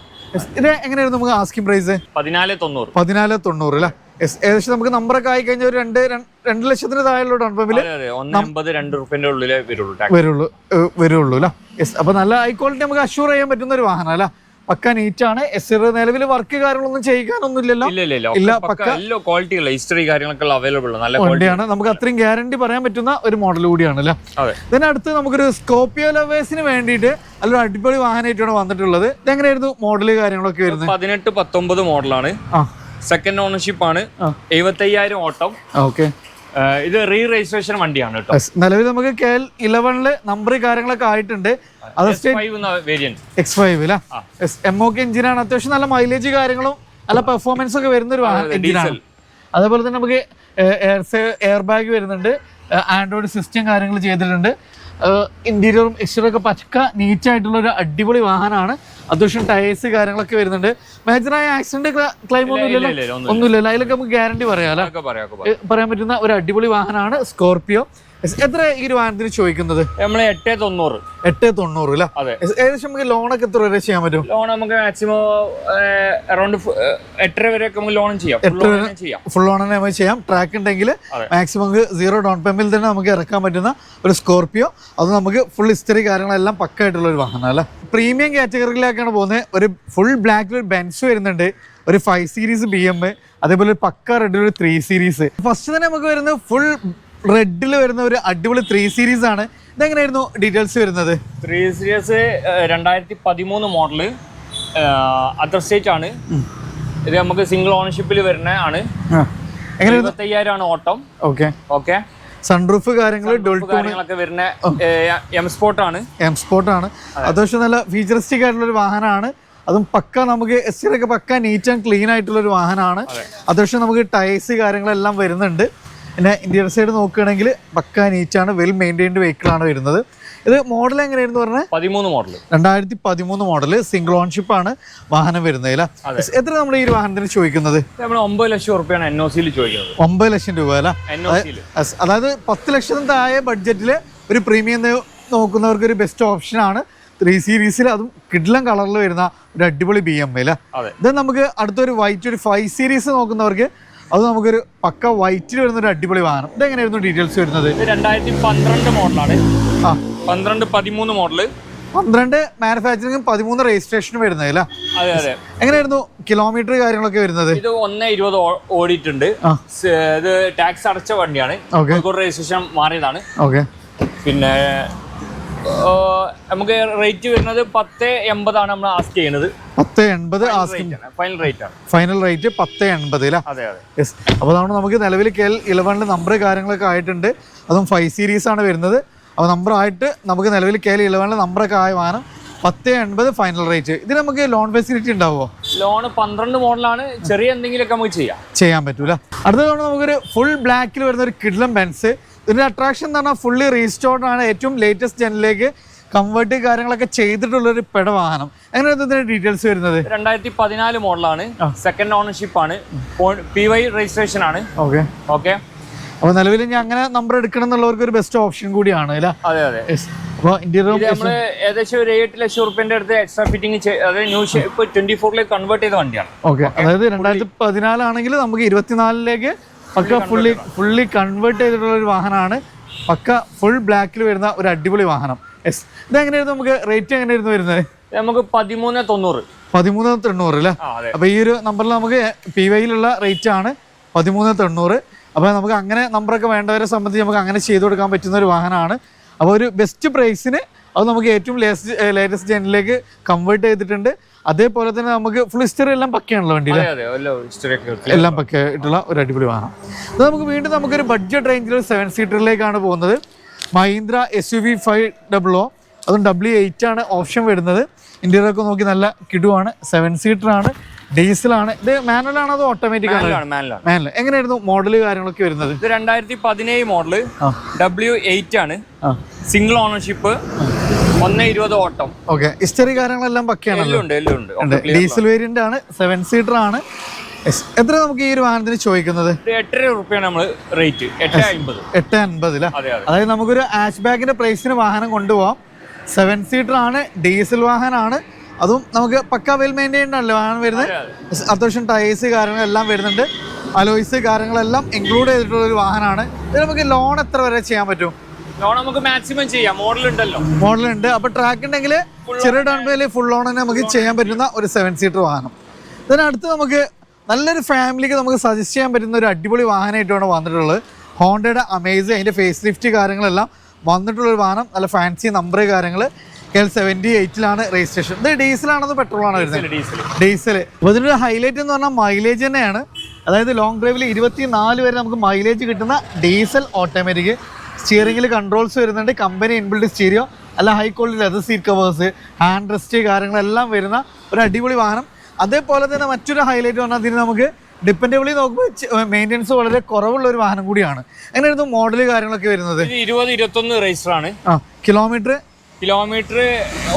ഇത് എങ്ങനെയായിരുന്നു നമുക്ക് ആസ്കിംഗ് പ്രൈസ് പതിനാല് തൊണ്ണൂറ്. പതിനാല് തൊണ്ണൂറ് അല്ലേ. ഏകദേശം നമുക്ക് നമ്പറൊക്കെ ആയി കഴിഞ്ഞാൽ ഒരു രണ്ട് രണ്ട് ലക്ഷത്തിന് താഴെയുള്ള ഡൗൺ പേയ്മെന്റ് രണ്ട് റുപ്യന്റെ ഉള്ളിലേ വരുള്ളൂ വരുള്ളൂ അല്ലേ അപ്പോൾ നല്ല ഹൈ ക്വാളിറ്റി നമുക്ക് അഷ്യൂർ ചെയ്യാൻ പറ്റുന്ന ഒരു വാഹനം അല്ല പക്ക നീറ്റ് ആണ്. എസ് നിലവിൽ വർക്ക് കാര്യങ്ങളൊന്നും ചെയ്യിക്കാനൊന്നും ഇല്ലല്ലോ ഇല്ല പക്ക ക്വാളിറ്റി ഹിസ്റ്ററി കാര്യങ്ങളൊക്കെ അവൈലബിൾ നല്ല വണ്ടിയാണ് നമുക്ക് അത്രയും ഗ്യാരണ്ടി പറയാൻ പറ്റുന്ന ഒരു മോഡൽ കൂടിയാണ് അല്ലേ ഇതിനടുത്ത് നമുക്കൊരു സ്കോപ്പിയോ ലവേഴ്സിന് വേണ്ടിയിട്ട് അല്ലൊരു അടിപൊളി വാഹനമായിട്ടാണ് വന്നിട്ടുള്ളത്. ഇതെങ്ങനെയായിരുന്നു മോഡൽ കാര്യങ്ങളൊക്കെ വരുന്നത്? പതിനെട്ട് പത്തൊമ്പത് മോഡലാണ് ആ. സെക്കൻഡ് ഓണർഷിപ്പ് ആണ്. എഴുപത്തയ്യായിരം ഓട്ടം. ഓക്കെ. ഇത് റീ രജിസ്ട്രേഷൻ വണ്ടിയാണ് കേട്ടോ. നിലവിൽ നമുക്ക് കെ എൽ ഇലവനിൽ നമ്പർ കാര്യങ്ങളൊക്കെ ആയിട്ടുണ്ട്. അത് വേരിയന്റ് എക്സ് ഫൈവ് അല്ലേ? എം ഒ കെ എഞ്ചിനാണ് അത്യാവശ്യം നല്ല മൈലേജ് കാര്യങ്ങളും നല്ല പെർഫോമൻസ് ഒക്കെ വരുന്ന ഒരു എഞ്ചിനാണ് അതേപോലെ തന്നെ നമുക്ക് എയർ ബാഗ് വരുന്നുണ്ട്. ആൻഡ്രോയിഡ് സിസ്റ്റം കാര്യങ്ങൾ ചെയ്തിട്ടുണ്ട്. ഇന്റീരിയറും എക്സ്റ്റീരിയറും ഒക്കെ പച്ചക്ക നീറ്റ് ആയിട്ടുള്ള ഒരു അടിപൊളി വാഹനമാണ്. അത്യാവശ്യം ടയേഴ്സ് കാര്യങ്ങളൊക്കെ വരുന്നുണ്ട്. മേജറായ ആക്സിഡന്റ് ക്ലൈം ഒന്നും ഇല്ല ഇല്ലല്ലോ ഇല്ല ഇല്ല ഒന്നും ഒന്നുമില്ലല്ലോ. അതിലൊക്കെ നമുക്ക് ഗ്യാരണ്ടി പറയാലോ പറയാൻ പറ്റുന്ന ഒരു അടിപൊളി വാഹനമാണ് സ്കോർപിയോ എത്ര ഈ ഒരു വാഹനത്തിന് ചോദിക്കുന്നത്? നമ്മൾ എട്ട് തൊണ്ണൂറ്. എട്ട് തൊണ്ണൂറ് അല്ലേ? അതെ. ഏകദേശം നമുക്ക് ലോണൊക്കെ എത്ര വരെ ചെയ്യാൻ പറ്റും? ലോൺ നമുക്ക് മാക്സിമം അറൗണ്ട് എട്ടര വരെ നമുക്ക് ലോൺ ചെയ്യാം. ഫുൾ ലോൺ തന്നെ നമുക്ക് ചെയ്യാം. ട്രാക്ക് ഉണ്ടെങ്കിൽ മാക്സിമം നമുക്ക് സീറോ ഡൗൺ പേയ്മെന്റിൽ തന്നെ നമുക്ക് ഇറക്കാൻ പറ്റുന്ന ഒരു സ്കോർപിയോ അത് നമുക്ക് ഫുൾ ഹിസ്റ്ററി കാര്യങ്ങളെല്ലാം പക്കായിട്ടുള്ള ഒരു വാഹനം അല്ലേ? പ്രീമിയം കാറ്റഗറിയിലേക്കാണ് പോകുന്നത്. ഒരു ഫുൾ ബ്ലാക്കിൽ ഒരു ബെൻസ് വരുന്നുണ്ട്. ഒരു ഫൈവ് സീരീസ് ബി എം അതേപോലെ ഒരു പക്ക റെഡ് ഒരു ത്രീ സീരീസ് ഫസ്റ്റ് തന്നെ നമുക്ക് വരുന്നത് ഫുൾ റെഡിൽ വരുന്ന ഒരു അടിപൊളി ത്രീ സീരീസ് ആണ്. ഇതെങ്ങനെയായിരുന്നു ഡീറ്റെയിൽസ് വരുന്നത്? ത്രീ സീരീസ് രണ്ടായിരത്തി പതിമൂന്ന് മോഡൽ അതർ സ്റ്റേറ്റ് ആണ്. ഇത് നമുക്ക് സിംഗിൾ ഓണർഷിപ്പിൽ വരുന്ന ആണ്. എങ്ങനെ ആണ് ഓട്ടം. ഓക്കെ ഓക്കെ സൺറൂഫ് കാര്യങ്ങൾ കാര്യങ്ങളൊക്കെ വരുന്ന എം സ്പോർട്ട് ആണ്. എം സ്പോർട്ട് ആണ്. അത്യാവശ്യം നല്ല ഫീച്ചറിസ്റ്റിക് ആയിട്ടുള്ള ഒരു വാഹനമാണ്. അതും പക്ക നമുക്ക് എസ് ഒക്കെ പക്ക നീറ്റ് ആൻഡ് ക്ലീൻ ആയിട്ടുള്ള ഒരു വാഹനമാണ്. അത്യാവശ്യം നമുക്ക് ടയേഴ്സ് കാര്യങ്ങളെല്ലാം വരുന്നുണ്ട്. പിന്നെ ഇന്ത്യയുടെ സൈഡ് നോക്കുകയാണെങ്കിൽ പക്ക നീറ്റാണ് വെൽ മെയിന്റൈൻഡ് വെഹിക്കിൾ ആണ് വരുന്നത്. ഇത് മോഡൽ എങ്ങനെയായിരുന്നു പറഞ്ഞത് പതിമൂന്ന് മോഡൽ രണ്ടായിരത്തി പതിമൂന്ന് മോഡൽ സിംഗിൾ ഓൺഷിപ്പ് ആണ് വാഹനം വരുന്നത് അല്ലേ? എത്ര നമ്മൾ ഈ വാഹനത്തിന് ചോദിക്കുന്നത്? ഒമ്പത് ലക്ഷം റുപ്യാണ് എൻ ഒ സിയിൽ ചോദിക്കുന്നത്. ഒമ്പത് ലക്ഷം രൂപ അല്ല? അതായത് പത്ത് ലക്ഷം താഴെ ബഡ്ജറ്റിൽ ഒരു പ്രീമിയം നോക്കുന്നവർക്ക് ഒരു ബെസ്റ്റ് ഓപ്ഷൻ ആണ്. ത്രീ സീരീസിൽ അതും കിഡ്ലം കളറിൽ വരുന്ന ഒരു അടിപൊളി ബി എം അല്ല? ഇത് നമുക്ക് അടുത്തൊരു വൈറ്റ് ഒരു ഫൈവ് സീരീസ് നോക്കുന്നവർക്ക് അത് നമുക്കൊരു പക്ക വൈറ്റിൽ വരുന്ന ഒരു അടിപൊളി വാഹനം ഇതെങ്ങനെയായിരുന്നു ഡീറ്റെയിൽസ് വരുന്നത്? രണ്ടായിരത്തി പന്ത്രണ്ട് മോഡലാണ് ആ. പന്ത്രണ്ട് പതിമൂന്ന് മോഡൽ പന്ത്രണ്ട് മാനുഫാക്ചറിംഗും പതിമൂന്ന് രജിസ്ട്രേഷനും വരുന്നത് അല്ലേ? അതെ അതെ. എങ്ങനെയായിരുന്നു കിലോമീറ്റർ കാര്യങ്ങളൊക്കെ വരുന്നത്? ഇത് ഒന്ന് ഇരുപത് ഓടിയിട്ടുണ്ട്. ഇത് ടാക്സ് അടച്ച വണ്ടിയാണ്. രജിസ്ട്രേഷൻ മാറിയതാണ്. ഓക്കെ പിന്നെ നമുക്ക് റേറ്റ് വരുന്നത് പത്ത് എൺപതാണ് നമ്മൾ ആസ്ക് ചെയ്യുന്നത്. പത്ത് എൺപത് ഫൈനൽ റേറ്റ് ആണ് ഫൈനൽ റേറ്റ് പത്ത് എൺപത് അതെ അതെ. അപ്പോൾ നമുക്ക് നിലവിൽ കെ എൽ ഇലവനിൽ നമ്പർ കാര്യങ്ങളൊക്കെ ആയിട്ടുണ്ട്. അതും ഫൈവ് സീരീസ് ആണ് വരുന്നത്. അപ്പോൾ നമ്പർ ആയിട്ട് നമുക്ക് നിലവിൽ കെ എൽ ഇലവനിൽ നമ്പറൊക്കെ ആയ വാഹനം പത്ത് എൺപത് ഫൈനൽ റേറ്റ് ഇതിന് നമുക്ക് ലോൺ ഫെസിലിറ്റി ഉണ്ടാവുമോ? ലോൺ പന്ത്രണ്ട് മോഡലാണ് ചെറിയ എന്തെങ്കിലുമൊക്കെ നമുക്ക് ചെയ്യാം. ചെയ്യാൻ പറ്റൂല. അടുത്ത തവണ നമുക്കൊരു ഫുൾ ബ്ലാക്കിൽ വരുന്ന ഒരു കിഡ്ലം ബെൻസ് ഇതിന്റെ അട്രാക്ഷൻ എന്ന് പറഞ്ഞാൽ ഫുള്ളി റീസ്റ്റോർഡ് ആണ് ഏറ്റവും ലേറ്റസ്റ്റ് ജനലിലേക്ക് കംഫർട്ട് കാര്യങ്ങളൊക്കെ ചെയ്തിട്ടുള്ള ഒരു പെട വാഹനം എങ്ങനെയാണ് ഇതിന്റെ ഡീറ്റെയിൽസ് വരുന്നത്? രണ്ടായിരത്തി പതിനാല് മോഡലാണ് സെക്കൻഡ് ഓണർഷിപ്പ് ആണ്. പി വൈ രജിസ്ട്രേഷൻ ആണ്. ഓക്കെ. ഓക്കെ അപ്പൊ നിലവിൽ ഞാൻ അങ്ങനെ നമ്പർ എടുക്കണം എന്നുള്ളവർക്ക് ഒരു ബെസ്റ്റ് ഓപ്ഷൻ കൂടിയാണ് അതെ അതെ. അപ്പോൾ ഇന്റീരിയർ നമ്മൾ ഏകദേശം ഒരു എട്ട് ലക്ഷം റുപ്യന്റെ അടുത്ത് എക്സ്ട്രാ ഫിറ്റിംഗ് അതായത് ന്യൂ ഷേപ്പ് ട്വന്റി ഫോറിലേക്ക് കൺവേർട്ട് ചെയ്ത വണ്ടിയാണ്. ഓക്കെ അതായത് രണ്ടായിരത്തി പതിനാലാണെങ്കിൽ നമുക്ക് ഇരുപത്തിനാലിലേക്ക് പക്ക ഫുള്ളി ഫുള്ളി കൺവേർട്ട് ചെയ്തിട്ടുള്ള ഒരു വാഹനമാണ്. പക്ക ഫുൾ ബ്ലാക്കിൽ വരുന്ന ഒരു അടിപൊളി വാഹനം. യെസ് ഇതെങ്ങനെയായിരുന്നു നമുക്ക് റേറ്റ് എങ്ങനെയായിരുന്നു വരുന്നത്? നമുക്ക് പതിമൂന്ന് തൊണ്ണൂറ്. പതിമൂന്ന് തൊണ്ണൂറ് അല്ലേ? അപ്പൊ ഈ ഒരു നമ്പറിൽ നമുക്ക് പി വൈയിലുള്ള റേറ്റ് ആണ് പതിമൂന്ന് തൊണ്ണൂറ്. അപ്പോൾ നമുക്ക് അങ്ങനെ നമ്പറൊക്കെ വേണ്ടവരെ സംബന്ധിച്ച് നമുക്ക് അങ്ങനെ ചെയ്തു കൊടുക്കാൻ പറ്റുന്ന ഒരു വാഹനമാണ്. അപ്പോൾ ഒരു ബെസ്റ്റ് പ്രൈസിന് അത് നമുക്ക് ഏറ്റവും ലേറ്റസ്റ്റ് ലേറ്റസ്റ്റ് ജെനിലേക്ക് കൺവേർട്ട് ചെയ്തിട്ടുണ്ട്. അതേപോലെ തന്നെ നമുക്ക് ഫുൾ ഹിസ്റ്ററി എല്ലാം പക്കയാണല്ലോ വണ്ടിയിൽ അതെ എല്ലാം പക്ക ആയിട്ടുള്ള ഒരു അടിപൊളി വാഹനം. അത് നമുക്ക് വീണ്ടും നമുക്കൊരു ബഡ്ജറ്റ് റേഞ്ചിൽ ഒരു സെവൻ സീറ്ററിലേക്കാണ് പോകുന്നത്. Mahindra S U V five double O അതും ഡബ്ല്യു എയ്റ്റ് ആണ് ഓപ്ഷൻ വരുന്നത്. ഇന്റീരിയർ ഒക്കെ നോക്കി നല്ല കിടുവാണ്. സെവൻ സീറ്റർ ആണ് ഡീസലാണ്. ഇത് മാനുവൽ ആണോ അതോ ഓട്ടോമാറ്റിക് ആണ്? മാനുവൽ. എങ്ങനെയായിരുന്നു മോഡൽ കാര്യങ്ങളൊക്കെ വരുന്നത്? ഇത് രണ്ടായിരത്തി പതിനേഴ് മോഡൽ ഡബ്ല്യു എയ്റ്റ് ആണ്. സിംഗിൾ ഓണർഷിപ്പ് ഒന്ന് ഇരുപത് ഓട്ടം. ഓക്കെ. ഹിസ്റ്ററി കാര്യങ്ങളെല്ലാം പക്കയാണ് ഡീസൽ വേരിയന്റ് ആണ് സെവൻ സീറ്റർ ആണ്. എത്ര നമുക്ക് ഈ ഒരു വാഹനത്തിന് ചോദിക്കുന്നത്? എട്ടര റുപ്യാണ് നമ്മൾ റേറ്റ്. എട്ട് അമ്പത്. എട്ട് അതെ അതായത് നമുക്കൊരു ആഷ് ബാഗിന്റെ പ്രൈസിന് വാഹനം കൊണ്ടുപോകാം സെവൻ സീറ്റർ ആണ് ഡീസൽ വാഹനമാണ് അതും നമുക്ക് പക്ക വെൽ മെയിന്റൈൻഡ് അല്ലേ വാഹനം വരുന്നത്. അതെ, അത്യാവശ്യം ടയേഴ്സ് കാര്യങ്ങളെല്ലാം വരുന്നുണ്ട്. അലോയ്സ് കാര്യങ്ങളെല്ലാം ഇൻക്ലൂഡ് ചെയ്തിട്ടുള്ള ഒരു വാഹനമാണ്. ഇത് നമുക്ക് ലോൺ എത്ര വരെ ചെയ്യാൻ പറ്റും? ലോൺ നമുക്ക് മാക്സിമം ചെയ്യാം. മോഡൽ ഉണ്ടല്ലോ. മോഡലുണ്ട് അപ്പൊ ട്രാക്ക് ഉണ്ടെങ്കിൽ ചെറിയ ഡൗൺ പേയിൽ ഫുൾ ഓൺ തന്നെ നമുക്ക് ചെയ്യാൻ പറ്റുന്ന ഒരു സെവൻ സീറ്റർ വാഹനം. ഇതിനടുത്ത് നമുക്ക് നല്ലൊരു ഫാമിലിക്ക് നമുക്ക് സജസ്റ്റ് ചെയ്യാൻ പറ്റുന്ന ഒരു അടിപൊളി വാഹനമായിട്ടാണ് വന്നിട്ടുള്ളത്. ഹോണ്ടയുടെ അമേസ് അതിന്റെ ഫേസ് ലിഫ്റ്റ് കാര്യങ്ങളെല്ലാം വന്നിട്ടുള്ള ഒരു വാഹനം. നല്ല ഫാൻസി നമ്പർ കാര്യങ്ങൾ എൽ സെവന്റി എയ്റ്റിലാണ് രജിസ്ട്രേഷൻ ഇത് ഡീസലാണോ പെട്രോൾ ആണോ വരുന്നത്? ഡീസൽ ഡീസൽ അപ്പോൾ ഇതിന്റെ ഹൈലൈറ്റ് എന്ന് പറഞ്ഞാൽ മൈലേജ് തന്നെയാണ്. അതായത് ലോങ് ഡ്രൈവിൽ ഇരുപത്തി നാല് വരെ നമുക്ക് മൈലേജ് കിട്ടുന്ന ഡീസൽ ഓട്ടോമാറ്റിക് സ്റ്റിയറിംഗിൽ കൺട്രോൾസ് വരുന്നുണ്ട്. കമ്പനി ഇൻബിൽഡ് സ്റ്റീരിയോ അല്ല high quality leather seat covers hand rest കാര്യങ്ങളെല്ലാം വരുന്ന ഒരു അടിപൊളി വാഹനം. അതേപോലെ തന്നെ മറ്റൊരു ഹൈലൈറ്റ് പറഞ്ഞാൽ അതിന് നമുക്ക് ഡിപ്പെൻഡബിളി നോക്കുമ്പോൾ മെയിന്റെനൻസ് വളരെ കുറവുള്ള ഒരു വാഹനം കൂടിയാണ്. എങ്ങനെയായിരുന്നു മോഡൽ കാര്യങ്ങളൊക്കെ വരുന്നത്? ഇരുപത് ഇരുപത്തൊന്ന് രജിസ്റ്റർ ആണ്. ആ കിലോമീറ്റർ കിലോമീറ്റർ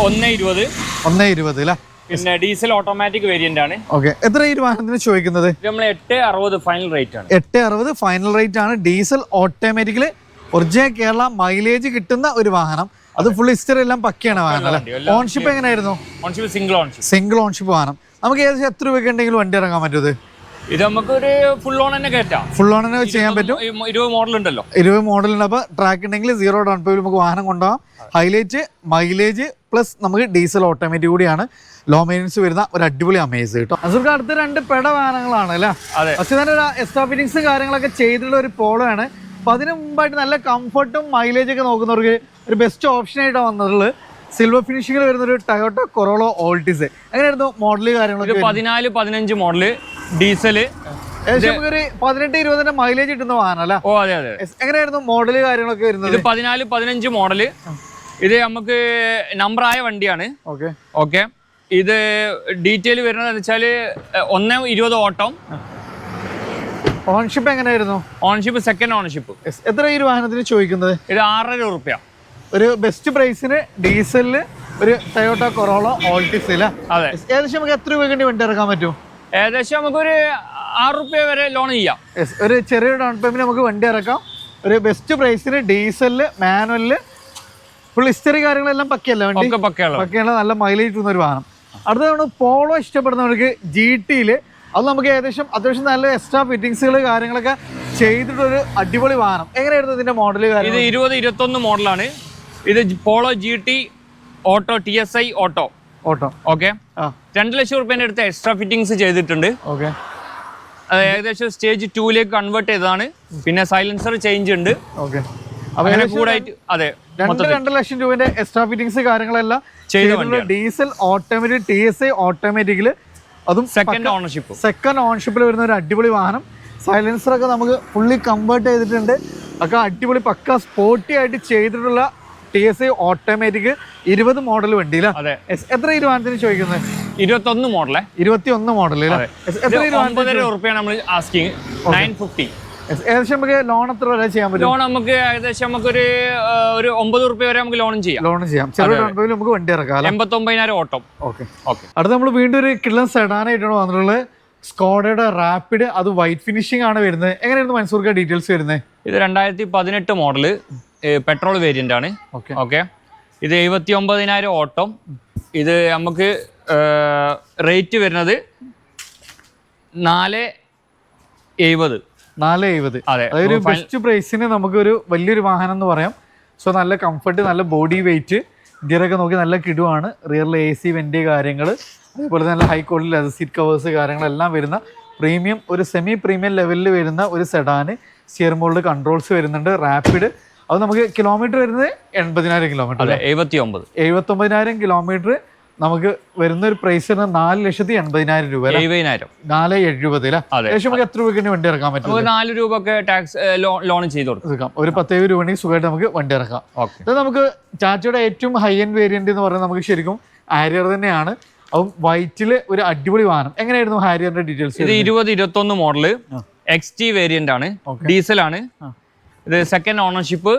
ഒന്ന് ഇരുപത്. ഒന്നേ ഇരുപത് അല്ലേ പിന്നെ ഡീസൽ ഓട്ടോമാറ്റിക് വേരിയന്റ് ആണ്. ഓക്കെ എത്ര ഈ വാഹനത്തിന് ചോദിക്കുന്നത്? നമ്മൾ എട്ട് അറുപത് ഫൈനൽ റേറ്റ് ആണ്. എട്ട് അറുപത് ഫൈനൽ റേറ്റ് ആണ്. Diesel automatically original Kerala mileage കിട്ടുന്ന ഒരു വാഹനം. അത് ഫുൾ ഹിസ്റ്ററി എല്ലാം പക്കയാണ് വാഹനം അല്ലേ? ഓൺഷിപ്പ് എങ്ങനെയായിരുന്നു? ഓൺഷിപ്പ് സിംഗിൾ ഓൺഷിപ്പ് സിംഗിൾ ഓൺഷിപ്പ് വാഹനം. നമുക്ക് ഏകദേശം എത്ര രൂപയ്ക്ക് ഉണ്ടെങ്കിലും വണ്ടി ഇറങ്ങാൻ പറ്റും ഇത്? നമുക്ക് ഒരു ഫുൾ ഓൺ തന്നെ കയറ്റാം. ഫുൾ ഓൺ തന്നെ ചെയ്യാൻ പറ്റും? ഇരുപത് മോഡൽ ഉണ്ടല്ലോ. ഇരുപത് മോഡൽ ഉണ്ട്. അപ്പോൾ ട്രാക്ക് ഉണ്ടെങ്കിൽ സീറോ ഡൗൺ പേയ്മെന്റ് നമുക്ക് വാഹനം കൊണ്ടുപോകാം. ഹൈലൈറ്റ് മൈലേജ് പ്ലസ് നമുക്ക് ഡീസൽ ഓട്ടോമാറ്റിക് കൂടിയാണ്. ലോ മെയിനൻസ് വരുന്ന ഒരു അടിപൊളി അമേസ് കേട്ടോ അസുഖം അടുത്ത രണ്ട് പെട വാഹനങ്ങളാണ് അല്ലേ? അതെ. പക്ഷേ തന്നെ ഒരു എക്സ്ട്രാ കാര്യങ്ങളൊക്കെ ചെയ്തിട്ടുള്ള ഒരു പോളോ ആണ്. അപ്പൊ അതിന് മുമ്പായിട്ട് നല്ല കംഫർട്ടും മൈലേജ് ഒക്കെ നോക്കുന്നവർക്ക് ഒരു ബെസ്റ്റ് ഓപ്ഷൻ ആയിട്ടാണ് വന്നിട്ടുള്ളത്. സിൽവർ ഫിനിഷിംഗിൽ വരുന്ന ഒരു ടയോട്ട കൊറോളോ ഓൾട്ടിസ് എങ്ങനെയായിരുന്നു മോഡൽ ഇത് കാര്യങ്ങളൊക്കെ പതിനാല് പതിനഞ്ച് മോഡൽ ഡീസൽ പതിനെട്ട് ഇരുപതിന്റെ മൈലേജ് കിട്ടുന്ന വാഹനം അല്ല ഓ അതെ അതെ. എങ്ങനെയായിരുന്നു മോഡൽ കാര്യങ്ങളൊക്കെ വരുന്നത്? ഇത് പതിനാല് പതിനഞ്ച് മോഡൽ ഇത് നമുക്ക് നമ്പർ ആയ വണ്ടിയാണ്. ഓക്കെ ഓക്കെ ഇത് ഡീറ്റെയിൽ വരുന്നത് എന്ന് വെച്ചാൽ ഒന്ന് ഇരുപത് ഓട്ടം. ഓൺഷിപ്പ് എങ്ങനെയായിരുന്നു? Ownership second Yes. എത്ര ഈ വാഹനത്തിന് ചോദിക്കുന്നത്? ഇത് ആറര റുപ്യ ഒരു ബെസ്റ്റ് പ്രൈസിന് ഡീസലിൽ ഒരു ടയോട്ട കൊറോളോ ഓൾട്ടിസ് അല്ല അതെ. ഏകദേശം നമുക്ക് എത്ര രൂപ വേണ്ടി വണ്ടി ഇറക്കാൻ പറ്റും? ഏകദേശം നമുക്കൊരു ആറ് റുപ്യ വരെ ലോൺ ചെയ്യാം. ഒരു ചെറിയ ഡൗൺ പേയ്മെന്റ് നമുക്ക് വണ്ടി ഇറക്കാം. ഒരു ബെസ്റ്റ് പ്രൈസിന് ഡീസലിൽ മാനുവലിൽ ഫുൾ ഹിസ്റ്ററി കാര്യങ്ങളെല്ലാം പക്കയല്ല വണ്ടി? പക്കയുള്ള നല്ല മൈലേജ് ഒരു വാഹനം. അടുത്തതാണ് പോളോ ഇഷ്ടപ്പെടുന്നവർക്ക് ജി ടിയിൽ അത് നമുക്ക് ഏകദേശം അത്യാവശ്യം നല്ല എക്സ്ട്രാ ഫിറ്റിങ്സുകൾ കാര്യങ്ങളൊക്കെ ചെയ്തിട്ടൊരു അടിപൊളി വാഹനം. എങ്ങനെയായിരുന്നു ഇതിന്റെ മോഡൽ ഇത് ഇരുപത് ഇരുപത്തൊന്ന് മോഡലാണ്. ഇത് Polo G T auto T S I auto. Auto. Okay? രണ്ട് ലക്ഷം റുപ്യന്റെ അടുത്ത് എക്സ്ട്രാ ഫിറ്റിങ്സ് ചെയ്തിട്ടുണ്ട്. ഓക്കെ. അത് ഏകദേശം സ്റ്റേജ് ടൂയിലേക്ക് കൺവേർട്ട് ചെയ്തതാണ്. പിന്നെ സൈലൻസർ ചേഞ്ച് ഉണ്ട്. ഓക്കെ. അങ്ങനെ കൂടായിട്ട് അതെ രണ്ട് ലക്ഷം രൂപന്റെ എക്സ്ട്രാ ഫിറ്റിങ്സ് കാര്യങ്ങളെല്ലാം ചെയ്തിട്ടുണ്ട് diesel automatic T S I ഓട്ടോമാറ്റിക്കിൽ അതും സെക്കൻഡ് ഓണർഷിപ്പ് സെക്കൻഡ് ഓണർഷിപ്പിൽ വരുന്ന ഒരു അടിപൊളി വാഹനം. സൈലൻസർ ഒക്കെ നമുക്ക് ഫുള്ളി കൺവേർട്ട് ചെയ്തിട്ടുണ്ട്. ഒക്കെ അടിപൊളി പക്ക സ്പോർട്ടി ആയിട്ട് ചെയ്തിട്ടുള്ള ടി എസ് ഐ ഓട്ടോമാറ്റിക് ഇരുപത് മോഡൽ വണ്ടിയില്ല അതെ. എത്ര വാഹനത്തിന് ചോദിക്കുന്നത്? ഇരുപത്തൊന്ന് മോഡലേ ഇരുപത്തി ഒന്ന് മോഡൽ. എത്ര ഒമ്പതര ഉറുപ്പ്യാണ് നമ്മൾ ആസ്കിങ് നയൻ ഫിഫ്റ്റി ഏകദേശം നമുക്ക് ലോൺ എത്ര വരെ ചെയ്യാൻ പറ്റും? ലോൺ നമുക്ക് ഏകദേശം നമുക്കൊരു ഒരു ഒരു ഒമ്പത് റുപ്യ വരെ നമുക്ക് ലോണും ചെയ്യാം. ലോൺ ചെയ്യാം. ചെറിയ നമുക്ക് വണ്ടി ഇറക്കാം എൺപത്തൊമ്പതിനായിരം ഓട്ടം. ഓക്കെ ഓക്കെ അടുത്ത നമ്മൾ വീണ്ടും ഒരു കിള്ളൻ സെഡാനായിട്ടാണ് വന്നിട്ടുള്ളത്. സ്കോഡയുടെ റാപ്പിഡ് അത് വൈറ്റ് ഫിനിഷിംഗ് ആണ് വരുന്നത്. എങ്ങനെയായിരുന്നു മൻസൂർക്ക് ഡീറ്റെയിൽസ് വരുന്നത്? ഇത് രണ്ടായിരത്തി പതിനെട്ട് മോഡൽ പെട്രോൾ വേരിയന്റ് ആണ്. ഓക്കെ ഓക്കെ ഇത് എഴുപത്തി ഒമ്പതിനായിരം ഓട്ടം. ഇത് നമുക്ക് റേറ്റ് വരുന്നത് നാല് എഴുപത്. നാല് എഴുപത്. അതെ. അതൊരു ബെസ്റ്റ് പ്രൈസിന് നമുക്കൊരു വലിയൊരു വാഹനം എന്ന് പറയാം. സോ നല്ല കംഫർട്ട് നല്ല ബോഡി വെയിറ്റ് ഗിയറൊക്കെ നോക്കി നല്ല കിടുവാണ്. റിയറിൽ എ സി വെന്റ് കാര്യങ്ങൾ അതുപോലെ തന്നെ നല്ല high quality leather seat covers കാര്യങ്ങളെല്ലാം വരുന്ന പ്രീമിയം ഒരു സെമി പ്രീമിയം ലെവലിൽ വരുന്ന ഒരു സെഡാന് സ്റ്റിയർ മോൾഡ് കൺട്രോൾസ് വരുന്നുണ്ട് റാപ്പിഡ് അത് നമുക്ക് കിലോമീറ്റർ വരുന്നത് എൺപതിനായിരം കിലോമീറ്റർ എഴുപത്തി ഒമ്പത് എഴുപത്തി ഒമ്പതിനായിരം കിലോമീറ്റർ നമുക്ക് വരുന്ന ഒരു പ്രൈസ് തന്നെ നാല് ലക്ഷത്തി എൺപതിനായിരം രൂപ? എഴുപതിനായിരം. നാല് എഴുപത്. ഏകദേശം നമുക്ക് എത്ര രൂപയ്ക്ക് വണ്ടി ഇറക്കാൻ പറ്റും നമുക്ക് നാല് രൂപ ഒക്കെ ടാക്സ് ലോൺ ചെയ്ത് കൊടുക്കാം. ഒരു പത്തേഴ് രൂപ വേണമെങ്കിൽ സുഖമായിട്ട് നമുക്ക് വണ്ടി ഇറക്കാം. ഓക്കെ. ഇത് നമുക്ക് ടാറ്റയുടെ ഏറ്റവും ഹൈ എൻഡ് വേരിയന്റ് എന്ന് പറയുന്നത് നമുക്ക് ശരിക്കും ഹാരിയർ തന്നെയാണ്. അപ്പം വൈറ്റിൽ ഒരു അടിപൊളി വാഹനം. എങ്ങനെയായിരുന്നു ഹാരിയറിന്റെ ഡീറ്റെയിൽസ് ഇത് ഇരുപത് ഇരുപത്തൊന്ന് മോഡൽ എക്സ് ടി വേരിയന്റ് ആണ്. ഡീസൽ ആണ്. ഇത് സെക്കൻഡ് ഓണർഷിപ്പ്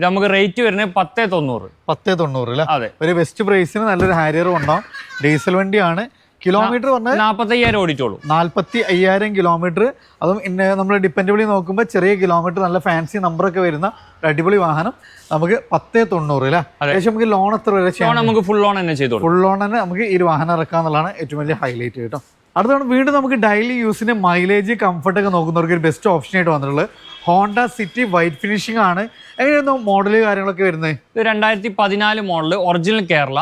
ഇത് നമുക്ക് റേറ്റ് വരുന്നത് പത്ത് തൊണ്ണൂറ്. പത്തേ തൊണ്ണൂറ് അല്ലേ അതെ. ഒരു ബെസ്റ്റ് പ്രൈസിന് നല്ലൊരു ഹാരിയർ ഉണ്ടാവും ഡീസൽ വണ്ടിയാണ്. കിലോമീറ്റർ പറഞ്ഞാൽ നാപ്പത്തയ്യായിരം ഓടിച്ചോളൂ. നാൽപ്പത്തി അയ്യായിരം കിലോമീറ്റർ അതും പിന്നെ നമ്മൾ ഡിപ്പെൻഡബിളി നോക്കുമ്പോൾ ചെറിയ കിലോമീറ്റർ നല്ല ഫാൻസി നമ്പറൊക്കെ വരുന്ന അടിപൊളി വാഹനം നമുക്ക് പത്തേ തൊണ്ണൂറ് അല്ലേ ഏകദേശം നമുക്ക് ലോൺ എത്ര വരെ ചെയ്യാം നമുക്ക് ഫുൾ ലോൺ തന്നെ ചെയ്തു ഫുൾ ലോൺ തന്നെ നമുക്ക് ഈ വാഹനം ഇറക്കാം എന്നുള്ളതാണ് ഏറ്റവും വലിയ ഹൈലൈറ്റ് കേട്ടോ. അടുത്താണ് വീണ്ടും നമുക്ക് ഡെയിലി യൂസിന് മൈലേജ് കംഫർട്ടൊക്കെ നോക്കുന്നവർക്ക് ഒരു ബെസ്റ്റ് ഓപ്ഷൻ ആയിട്ട് വന്നിട്ടുള്ളത്. ഹോണ്ട സിറ്റി വൈറ്റ് ഫിനിഷിംഗ് ആണ്. എങ്ങനെയായിരുന്നു മോഡൽ കാര്യങ്ങളൊക്കെ വരുന്നത്? ഇത് രണ്ടായിരത്തി പതിനാല് model original Kerala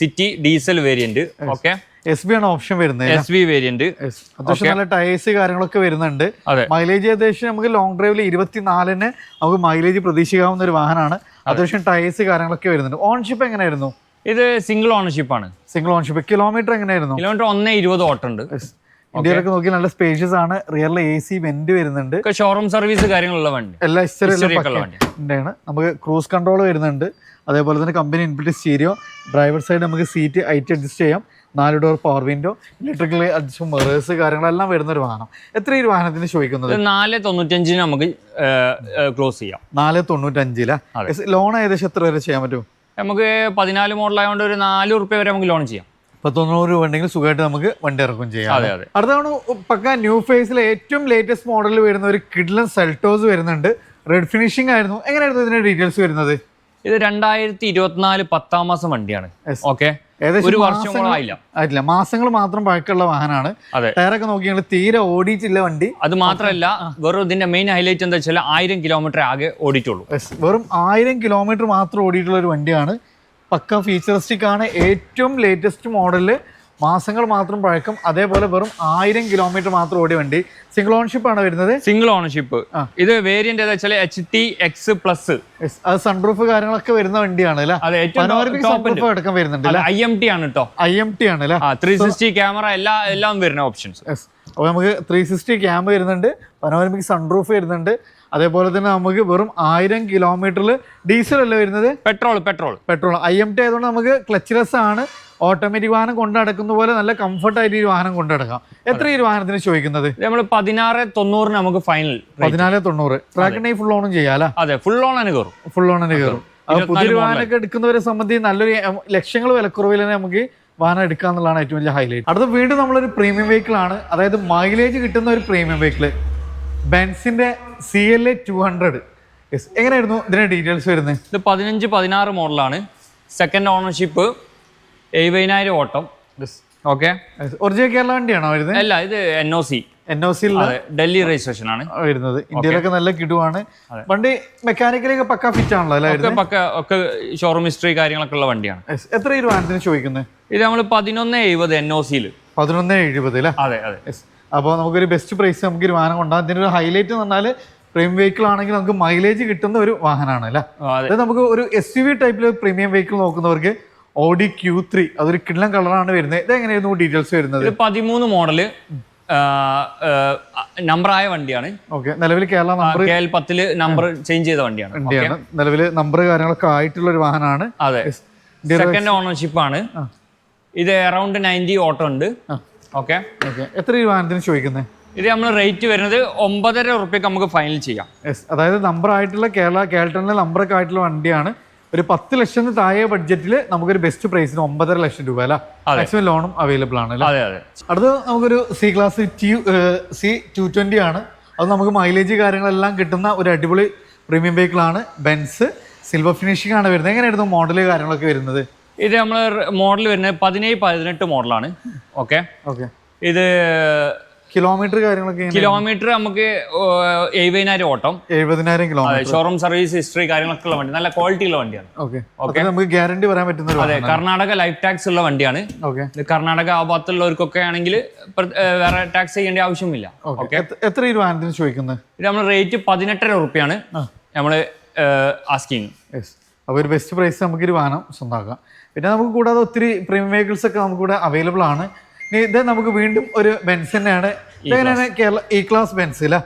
city diesel variant okay S B ആണ് ഓപ്ഷൻ വരുന്നത് എസ് ബി വേരിയന്റ്. അത്യാവശ്യം നല്ല ടയേഴ്സ് കാര്യങ്ങളൊക്കെ വരുന്നുണ്ട്. മൈലേജ് ഏകദേശം നമുക്ക് ലോങ് ഡ്രൈവിൽ ഇരുപത്തിനാലിന് നമുക്ക് മൈലേജ് പ്രതീക്ഷിക്കാവുന്ന ഒരു വാഹനമാണ്. അത്യാവശ്യം ടയേഴ്സ് കാര്യങ്ങളൊക്കെ വരുന്നുണ്ട്. ഓൺഷിപ്പ് എങ്ങനെയായിരുന്നു? ഇത് സിംഗിൾ ഓണർഷിപ്പ് ആണ്. സിംഗിൾ ഓണർഷിപ്പ് കിലോമീറ്റർ എങ്ങനെയായിരുന്നു? കിലോമീറ്റർ ഒന്നേ ഇരുപത് ഓട്ടുണ്ട് ഇന്ത്യയിലൊക്കെ നോക്കി നല്ല സ്പേഷ്യസ് ആണ്. റിയറിൽ എ സി വെന്റ് വരുന്നുണ്ട്. ഷോറൂം സർവീസ് കാര്യങ്ങളുള്ള വണ്ടി. എല്ലാ ഇഷ്ടമാണ് നമുക്ക് ക്രൂസ് കൺട്രോൾ വരുന്നുണ്ട്. അതേപോലെ തന്നെ company inbuilt stereo driver side നമുക്ക് സീറ്റ് ഹൈറ്റ് അഡ്ജസ്റ്റ് ചെയ്യാം. നാല് door power window electrical adjust mirrors കാര്യങ്ങളെല്ലാം വരുന്ന ഒരു വാഹനം. എത്ര ഈ വാഹനത്തിന് ചോദിക്കുന്നത്? നാല് തൊണ്ണൂറ്റഞ്ചിന് നമുക്ക് ക്ലോസ് ചെയ്യാം. നാല് തൊണ്ണൂറ്റഞ്ചില? ലോൺ ഏകദേശം എത്ര വരെ ചെയ്യാൻ പറ്റും? നമുക്ക് പതിനാല് മോഡലായതുകൊണ്ട് ഒരു നാല് റുപ്യ വരെ നമുക്ക് ലോൺ ചെയ്യാം. ഇപ്പൊ തൊണ്ണൂറ് രൂപ ഉണ്ടെങ്കിൽ സുഖമായിട്ട് നമുക്ക് വണ്ടി ഇറക്കും ചെയ്യാം. അതെ അതെ. അടുത്താണ് പക്ക ന്യൂ ഫേസിലെ ഏറ്റവും ലേറ്റസ്റ്റ് മോഡലിൽ വരുന്ന ഒരു കിഡ്ലൻ സെൽട്ടോസ് വരുന്നുണ്ട്. റെഡ് ഫിനിഷിംഗ് ആയിരുന്നു. എങ്ങനെയായിരുന്നു ഇതിന്റെ ഡീറ്റെയിൽസ് വരുന്നത്? ഇത് രണ്ടായിരത്തി ഇരുപത്തിനാല് പത്താം മാസം വണ്ടിയാണ്. ഓക്കെ ഒരു വർഷം മാസങ്ങൾ- ആയില്ല. ആയിട്ടില്ല. മാസങ്ങൾ മാത്രം പഴക്കമുള്ള വാഹനമാണ്. ടയറൊക്കെ നോക്കിയാൽ തീരെ ഓടിയിട്ടില്ല വണ്ടി. അത് മാത്രമല്ല വെറും ഇതിന്റെ മെയിൻ ഹൈലൈറ്റ് എന്താ വെച്ചാൽ ആയിരം കിലോമീറ്റർ ആകെ ഓടിയിട്ടുള്ളൂ. വെറും ആയിരം കിലോമീറ്റർ മാത്രം ഓടിയിട്ടുള്ള ഒരു വണ്ടിയാണ്. പക്ക ഫീച്ചറിസ്റ്റിക് ആണ്. ഏറ്റവും ലേറ്റസ്റ്റ് മോഡലിൽ മാസങ്ങൾ മാത്രം പഴക്കം. അതേപോലെ വെറും ആയിരം കിലോമീറ്റർ മാത്രം ഓടി വണ്ടി. സിംഗിൾ ഓൺഷിപ്പ് ആണ് വരുന്നത്? സിംഗിൾ ഓണർഷിപ്പ് ഇത് വേരിയന്റ് ഏതാ വെച്ചാൽ എച്ച് ടി എക്സ് പ്ലസ് അത് സൺറൂഫ് കാര്യങ്ങളൊക്കെ വരുന്ന വണ്ടിയാണ് സൺറൂഫ് അടക്കം വരുന്നുണ്ട് ഐ എം ടി ആണ് കേട്ടോ ഐ എം ടി ആണ് ത്രീ സിക്സ്റ്റി ക്യാമറ എല്ലാ എല്ലാം വരുന്ന ഓപ്ഷൻസ് അപ്പോൾ നമുക്ക് ത്രീ സിക്സ്റ്റി ക്യാമ്പ് വരുന്നുണ്ട് പനോരമിക് സൺറൂഫ് വരുന്നുണ്ട്. അതേപോലെ തന്നെ നമുക്ക് വെറും ആയിരം കിലോമീറ്ററിൽ ഡീസൽ അല്ല വരുന്നത്? Petrol petrol petrol I M T ആയതുകൊണ്ട് നമുക്ക് ക്ലച്ച്ലെസ് ആണ്. ഓട്ടോമാറ്റിക് വാഹനം കൊണ്ട് നടക്കുന്ന പോലെ നല്ല കംഫർട്ടായിട്ട് ഈ വാഹനം കൊണ്ടു നടക്കാം. എത്ര ഈ വാഹനത്തിന് ചോദിക്കുന്നത്? നമ്മൾ പതിനാറ് തൊണ്ണൂറിന് നമുക്ക് ഫൈനൽ പതിനാല് തൊണ്ണൂറ്. ട്രാക്കിനെ ഫുൾ ഓണും ചെയ്യാലോ അതെ ഫുൾ ഓൺ തന്നെ കയറും ഫുൾ ഓൺ തന്നെ കയറും പുതിയ പുതിയൊരു വാഹനമൊക്കെ എടുക്കുന്നവരെ സംബന്ധിച്ച് നല്ലൊരു ലക്ഷ്യങ്ങൾ ലക്ഷങ്ങൾ വിലക്കുറവിൽ തന്നെ നമുക്ക് വാഹനം എടുക്കുക എന്നുള്ളതാണ് ഏറ്റവും വലിയ ഹൈലൈറ്റ് അടുത്ത വീണ്ടും നമ്മളൊരു പ്രീമിയം വെഹിക്കിൾ ആണ്. അതായത് മൈലേജ് കിട്ടുന്ന ഒരു premium vehicle ബെൻസിന്റെ C L A two hundred എങ്ങനെയായിരുന്നു ഇതിന്റെ ഡീറ്റെയിൽസ് വരുന്നത്? ഇത് പതിനഞ്ച് പതിനാറ് മോഡലാണ്. സെക്കൻഡ് ഓണർഷിപ്പ് എഴുപതിനായിരം ഓട്ടം. ഓക്കെ ഒറിജിനൽ കേരള വണ്ടിയാണോ വരുന്നത്? അല്ല ഇത് N O C N O സിയിൽ ഡൽഹി രജിസ്ട്രേഷൻ ആണ്. വരുന്നത്. ഇന്ത്യയിലൊക്കെ നല്ല കിടുവാണ്. വണ്ടി മെക്കാനിക്കലൊക്കെ പക്ക ഫിറ്റ് ആണല്ലോ പക്ക ഒക്കെ ഷോറൂം ഹിസ്റ്ററി കാര്യങ്ങളൊക്കെ ഉള്ള വണ്ടിയാണ്. എത്ര വാഹനത്തിന് ചോദിക്കുന്നത് ഇത് നമ്മൾ പതിനൊന്ന് എഴുപത് എൻ ഒ സിയിൽ പതിനൊന്ന് എഴുപത് അല്ലേ? അതെ അതെ. അപ്പോൾ നമുക്കൊരു ബെസ്റ്റ് പ്രൈസ് നമുക്ക് ഒരു വാഹനം കൊണ്ടാകും അതിന്റെ ഒരു ഹൈലൈറ്റ് എന്ന് പറഞ്ഞാൽ പ്രീമിയം വെഹിക്കിൾ ആണെങ്കിൽ നമുക്ക് മൈലേജ് കിട്ടുന്ന ഒരു വാഹനമാണ് അല്ലേ? അതെ. നമുക്ക് ഒരു എസ് യു വി ടൈപ്പിൽ പ്രീമിയം വെഹിക്കിൾ നോക്കുന്നവർക്ക് ഓഡി ക്യൂ ത്രീ അതൊരു കിണ്ണം കളറാണ് വരുന്നത്. ഇത് എങ്ങനെയായിരുന്നു ഡീറ്റെയിൽസ് വരുന്നത് പതിമൂന്ന് മോഡൽ നമ്പർ ആയ വണ്ടിയാണ്. ഓക്കെ നിലവിൽ കേരള നമ്പർ കെ എൽ പത്തിൽ നമ്പർ ചേഞ്ച് ചെയ്ത വണ്ടിയാണ്. വണ്ടിയാണ്. നിലവിൽ നമ്പർ കാര്യങ്ങളൊക്കെ ആയിട്ടുള്ള ഒരു വാഹനമാണ്. അതെ. സെക്കൻഡ് ഓണർഷിപ്പ് ആണ്. ഇത് അറൗണ്ട് നയന്റി ഓട്ടോ ഉണ്ട്. ഓക്കെ. ഓക്കെ. എത്ര ഈ വാഹനത്തിന് ചോദിക്കുന്നത്? ഇത് നമ്മൾ റേറ്റ് വരുന്നത് ഒമ്പതര ഉറുപ്പ്യക്ക് നമുക്ക് ഫൈനൽ ചെയ്യാം. അതായത് നമ്പർ ആയിട്ടുള്ള കേരള കേരളത്തിലെ നമ്പറൊക്കെ ആയിട്ടുള്ള വണ്ടിയാണ്. ഒരു പത്ത് ലക്ഷം താഴെ ബഡ്ജറ്റിൽ നമുക്കൊരു ബെസ്റ്റ് പ്രൈസിന് ഒമ്പതര ലക്ഷം രൂപ അല്ല? മാക്സിമം ലോണും അവൈലബിൾ ആണ് അതെ അതെ. അടുത്ത് നമുക്കൊരു C class C two twenty ആണ്. അത് നമുക്ക് മൈലേജ് കാര്യങ്ങളെല്ലാം കിട്ടുന്ന ഒരു അടിപൊളി പ്രീമിയം വെഹിക്കിൾ ആണ്. ബെൻസ് സിൽവർ ഫിനിഷിംഗ് ആണ് വരുന്നത്. എങ്ങനെയായിരുന്നു മോഡൽ കാര്യങ്ങളൊക്കെ വരുന്നത്? ഇത് നമ്മൾ മോഡൽ വരുന്നത് പതിനേഴ് പതിനെട്ട് മോഡലാണ് ഓക്കെ ഓക്കെ ഇത് കിലോമീറ്റർ കാര്യങ്ങളൊക്കെ? കിലോമീറ്റർ നമുക്ക് എഴുപതിനായിരം ഓട്ടം. എഴുപതിനായിരം കിലോമീറ്റർ. ഷോറൂം സർവീസ് ഹിസ്റ്ററി കാര്യങ്ങളൊക്കെ ഉള്ള വണ്ടി. നല്ല ക്വാളിറ്റി ഉള്ള വണ്ടിയാണ്. ഓക്കെ. നമുക്ക് ഗ്യാരണ്ടി പറയാൻ പറ്റുന്ന അതെ കർണാടക ലൈഫ് ടാക്സ് ഉള്ള വണ്ടിയാണ്. ഓക്കെ. കർണാടക ആ ഭാഗത്തുള്ളവർക്കൊക്കെ ആണെങ്കിൽ വേറെ ടാക്സ് ചെയ്യേണ്ട ആവശ്യമില്ല. ഓക്കെ. എത്ര രൂപ ചോദിക്കുന്നത്? നമ്മൾ റേറ്റ് പതിനെട്ടര ഉറുപ്പ്യാണ്. നമ്മൾ ആസ്കിങ് അപ്പോൾ ഒരു ബെസ്റ്റ് പ്രൈസ് നമുക്ക് ഒരു വാഹനം സ്വന്തമാക്കാം പിന്നെ നമുക്ക് കൂടാതെ ഒത്തിരി പ്രീമിയം വെഹിക്കിൾസ് ഒക്കെ നമുക്ക് ഇവിടെ അവൈലബിൾ ആണ്. ഇത് നമുക്ക് വീണ്ടും ഒരു ബെൻസ് തന്നെയാണ്. ഇതെങ്ങനെയാണ് കേരള ഇ ക്ലാസ് ബെൻസ് അല്ലേ?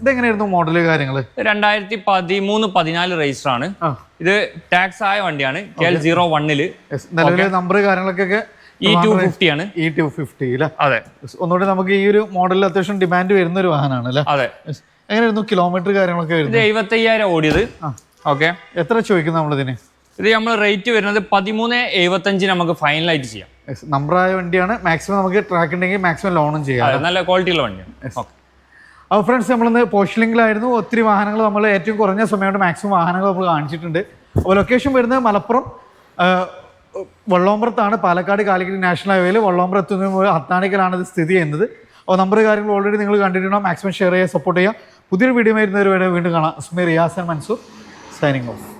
ഇതെങ്ങനെയായിരുന്നു മോഡൽ കാര്യങ്ങൾ രണ്ടായിരത്തി പതിമൂന്ന് പതിനാല് രജിസ്റ്റർ ആണ്. ഇത് ടാക്സ് ആയ വണ്ടിയാണ്. കെ എൽ സീറോ വണ്ണിൽ നിലവിലെ നമ്പർ കാര്യങ്ങളൊക്കെ ഇ ടു ഫിഫ്റ്റി ആണ്. ഇ ടു ഫിഫ്റ്റി അതെ. ഒന്നുകൂടി നമുക്ക് ഈ ഒരു മോഡലിൽ അത്യാവശ്യം ഡിമാൻഡ് വരുന്ന ഒരു വാഹനമാണ് അല്ലേ? അതെ. എങ്ങനെയായിരുന്നു കിലോമീറ്റർ കാര്യങ്ങളൊക്കെ വരുന്നത്? എഴുപത്തയ്യായിരം ഓടിയത്. ഓക്കെ എത്ര ചോദിക്കുന്നത് നമ്മളിതിന്? ഇത് നമ്മൾ റേറ്റ് വരുന്നത് പതിമൂന്ന് എഴുപത്തഞ്ച് നമുക്ക് ഫൈനലായിട്ട് ചെയ്യാം. നമ്പറായ വണ്ടിയാണ്. മാക്സിമം നമുക്ക് ട്രാക്ക് ഉണ്ടെങ്കിൽ മാക്സിമം ലോണും ചെയ്യാം. നല്ല ക്വാളിറ്റി ഉള്ള വണ്ടിയാണ്. ഓക്കെ അപ്പോൾ ഫ്രണ്ട്സ് നമ്മളിന്ന് പോസ്റ്റിലിംഗിലായിരുന്നു ഒത്തിരി വാഹനങ്ങൾ നമ്മൾ ഏറ്റവും കുറഞ്ഞ സമയം കൊണ്ട് മാക്സിമം വാഹനങ്ങൾ നമ്മൾ കാണിച്ചിട്ടുണ്ട്. അപ്പോൾ ലൊക്കേഷൻ വരുന്നത് മലപ്പുറം വള്ളോമ്പ്രത്താണ് പാലക്കാട് കാലിക്കറ്റ് നാഷണൽ ഹൈവേയിൽ വള്ളോമ്പ്രം എത്തുന്ന മുതൽ അത്താണിക്കലാണ് ഇത് സ്ഥിതി ചെയ്യുന്നത്. അപ്പോൾ നമ്പർ കാര്യങ്ങൾ ഓൾറെഡി നിങ്ങൾ കണ്ടിട്ടുണ്ടോ മാക്സിമം ഷെയർ ചെയ്യുക സപ്പോർട്ട് ചെയ്യുക പുതിയൊരു വീഡിയോ വരുന്നവർ വീണ്ടും കാണാം. സ്മി റിയാസൻ മൻസൂർ സൈനിങ് ഓഫ്